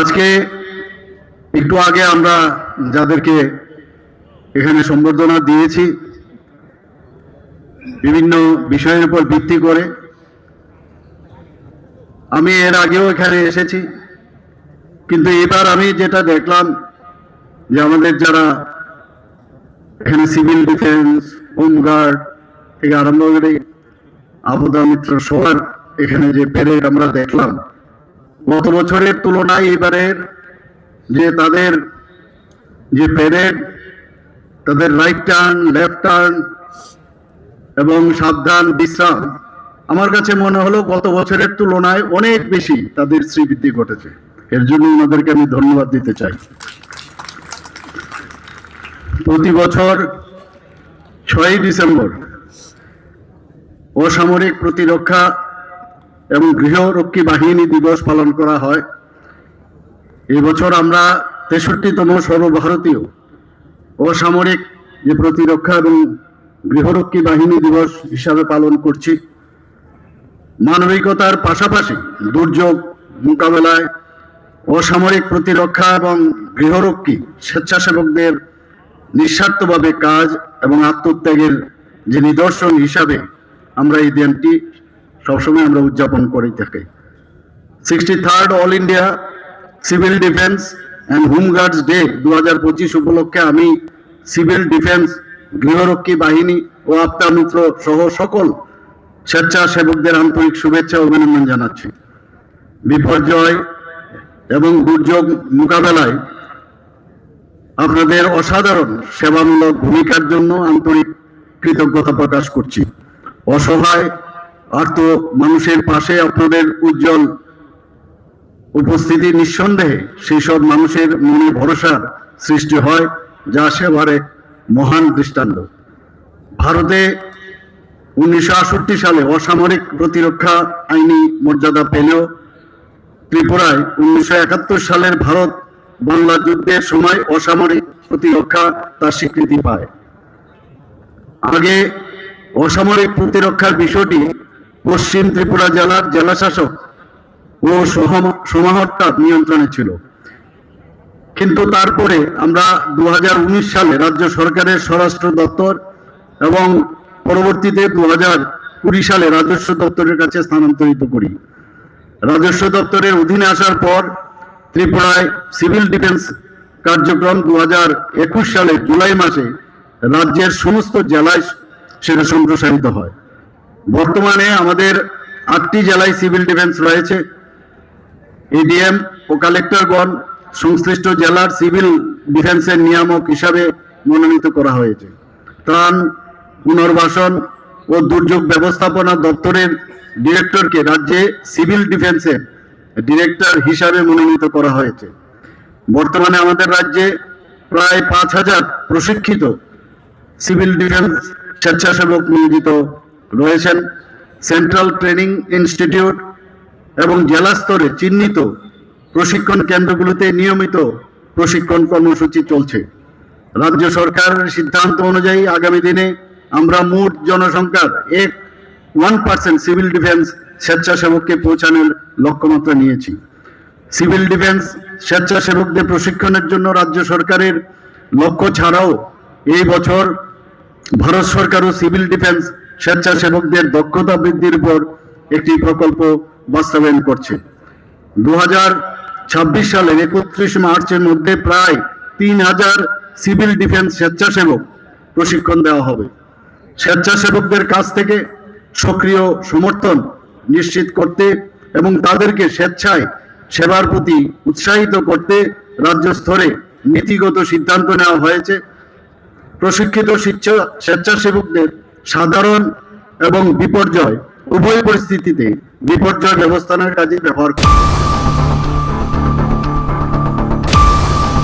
আজকে একটু আগে আমরা যাদেরকে এখানে সম্বর্ধনা দিয়েছি, বিভিন্ন বিষয়ের উপর ভিত্তি করে, আমি এর আগেও এখানে এসেছি, কিন্তু এবার আমি যেটা দেখলাম যে আমাদের যারা এখানে সিভিল ডিফেন্স, হোমগার্ড থেকে আরম্ভ করে আপদা মিত্র সবার এখানে যে প্যারেড আমরা দেখলাম গত বছরের তুলনায় এবারের যে তাদের যে প্যারেড তাদের রাইট টার্ন লেফট টার্ন এবং সাবধান বিশ্রাম, আমার কাছে মনে হলো গত বছরের তুলনায় অনেক বেশি তাদের শ্রীবৃদ্ধি ঘটেছে। এর জন্য ওনাদেরকে আমি ধন্যবাদ দিতে চাই। প্রতি বছর ছয়ই ডিসেম্বর অসামরিক প্রতিরক্ষা এবং গৃহরক্ষী বাহিনী দিবস পালন করা হয়। এই বছর আমরা তেষট্টিতম সর্বভারতীয় অসামরিক যে প্রতিরক্ষা এবং গৃহরক্ষী বাহিনী দিবস হিসাবে পালন করছি। মানবিকতার পাশাপাশি দুর্যোগ মোকাবেলায় অসামরিক প্রতিরক্ষা এবং গৃহরক্ষী স্বেচ্ছাসেবকদের নিঃস্বার্থভাবে কাজ এবং আত্মত্যাগের যে নিদর্শন হিসাবে আমরা এই দিনটি সবসময় আমরা উদযাপন করে থাকি sixty third all India civil defence and home guards day দু হাজার পঁচিশ উপলক্ষে আমি সিভিল ডিফেন্স গৃহরক্ষী বাহিনী ও আপ্তা মিত্র সহ সকল স্বেচ্ছাসেবকদের আন্তরিক শুভেচ্ছা অভিনন্দন জানাচ্ছি। বিপর্যয় এবং দুর্যোগ মোকাবেলায় আপনাদের অসাধারণ সেবামূলক ভূমিকার জন্য আন্তরিক কৃতজ্ঞতা প্রকাশ করছি। অসহায় আর্ত মানুষের পাশে আপনাদের উজ্জ্বল উপস্থিতি নিঃসন্দেহে সেই সব মানুষের মনে ভরসার সৃষ্টি হয়, যা সেবার মহান দৃষ্টান্ত। ভারতে উনিশশো আটষট্টি সালে অসামরিক প্রতিরক্ষা আইনি মর্যাদা পেলেও ত্রিপুরায় উনিশশো একাত্তর সালের ভারত বাংলা যুদ্ধের সময় অসামরিক প্রতিরক্ষা তার স্বীকৃতি পায়। আগে অসামরিক প্রতিরক্ষার বিষয়টি পশ্চিম ত্রিপুরা জেলার জেলাশাসক ও সমাহর্তার নিয়ন্ত্রণে ছিল। কিন্তু তারপরে আমরা দু হাজার উনিশ সালে রাজ্য সরকারের স্বরাষ্ট্র দপ্তর এবং পরবর্তীতে দু সালে রাজস্ব দপ্তরের কাছে স্থানান্তরিত করি। রাজস্ব দপ্তরের অধীনে আসার পর ত্রিপুরায় সিভিল ডিফেন্স কার্যক্রম দু একুশ সালের জুলাই মাসে রাজ্যের সমস্ত জেলায় সেটা সম্প্রসারিত হয়। বর্তমানে আমাদের আটটি জেলায় সিভিল ডিফেন্স রয়েছে। এডিএম ও কালেক্টরগণ সংশ্লিষ্ট জেলার সিভিল ডিফেন্সের নিয়ামক হিসাবে মনোনীত করা হয়েছে। ত্রাণ, পুনর্বাসন ও দুর্যোগ ব্যবস্থাপনা দপ্তরের ডিরেক্টরকে রাজ্যে সিভিল ডিফেন্সের ডিরেক্টর হিসাবে মনোনীত করা হয়েছে। বর্তমানে আমাদের রাজ্যে প্রায় পাঁচ হাজার প্রশিক্ষিত সিভিল ডিফেন্স স্বেচ্ছাসেবক নিয়োজিত রয়েছেন সেন্ট্রাল ট্রেনিং ইনস্টিটিউট এবং জেলা স্তরে চিহ্নিত প্রশিক্ষণ কেন্দ্রগুলোতে নিয়মিত প্রশিক্ষণ কর্মসূচি চলছে। রাজ্য সরকারের সিদ্ধান্ত অনুযায়ী আগামী দিনে আমরা মোট জনসংখ্যার এক ওয়ান পার্সেন্ট সিভিল ডিফেন্স স্বেচ্ছাসেবককে পৌঁছানোর লক্ষ্যমাত্রা নিয়েছি। সিভিল ডিফেন্স স্বেচ্ছাসেবকদের প্রশিক্ষণের জন্য রাজ্য সরকারের লক্ষ্য ছাড়াও এই বছর ভারত সরকারও সিভিল ডিফেন্স স্বেচ্ছাসেবকদের দক্ষতা বৃদ্ধির উপর একটি প্রকল্প বাস্তবায়ন করছে। দু সালের একত্রিশ মার্চের মধ্যে প্রায় তিন হাজার সিভিল ডিফেন্স স্বেচ্ছাসেবক প্রশিক্ষণ দেওয়া হবে। স্বেচ্ছাসেবকদের কাছ থেকে সক্রিয় সমর্থন নিশ্চিত করতে এবং তাদেরকে স্বেচ্ছায় সেবার প্রতি উৎসাহিত করতে রাজ্য স্তরে নীতিগত সিদ্ধান্ত নেওয়া হয়েছে। প্রশিক্ষিত শিক্ষা- স্বেচ্ছাসেবকদের সাধারণ এবং বিপর্যয় উভয় পরিস্থিতিতে বিপর্যয় ব্যবস্থানের কাজে ব্যবহার করা।